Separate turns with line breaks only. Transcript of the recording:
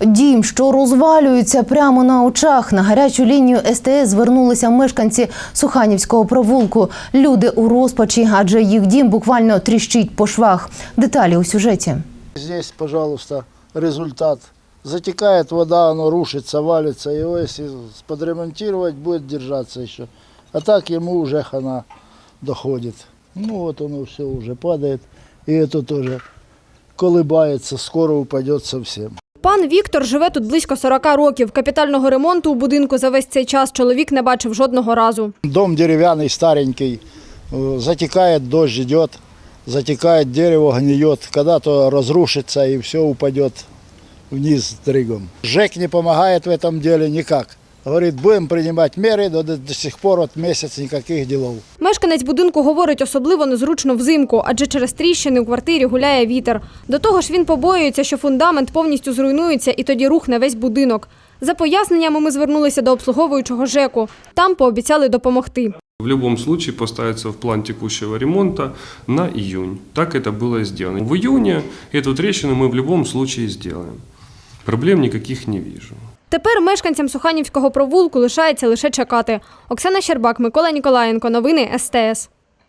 Дім, що розвалюється прямо на очах. На гарячу лінію СТС звернулися мешканці Суханівського провулку. Люди у розпачі, адже їх дім буквально тріщить по швах. Деталі у сюжеті.
Здесь, пожалуйста, результат. Затекает вода, оно рушится, валится. Его если подремонтировать, будет держаться еще. А так ему уже хана доходит. Ну вот оно все уже падает. И это тоже колыбается, скоро упадет совсем.
Пан Віктор живе тут близько 40 років. Капітального ремонту у будинку за весь цей час чоловік не бачив жодного разу.
Дом деревянный, старенький. Э, Затекает, дождь идет. Затекает, дерево гниет. Когда-то разрушится и все упадет вниз дрыгом. ЖЭК не помогает в этом деле никак. Говорит, будем принимать меры, но до, до сих пор вот месяц никаких делов.
Мешканець будинку говорить, особливо незручно взимку, адже через тріщини у квартирі гуляє вітер. До того ж, він побоюється, що фундамент повністю зруйнується і тоді рухне весь будинок. За поясненнями ми звернулися до обслуговуючого ЖЕКу. Там пообіцяли допомогти.
В любом случае поставится в план текущего ремонта на июнь. Так это было сделано. В июне эту трещину мы в любом случае сделаем. Проблем никаких не вижу.
Тепер мешканцям Суханівського провулку лишається лише чекати. Оксана Щербак, Микола Ніколаєнко. Новини СТС.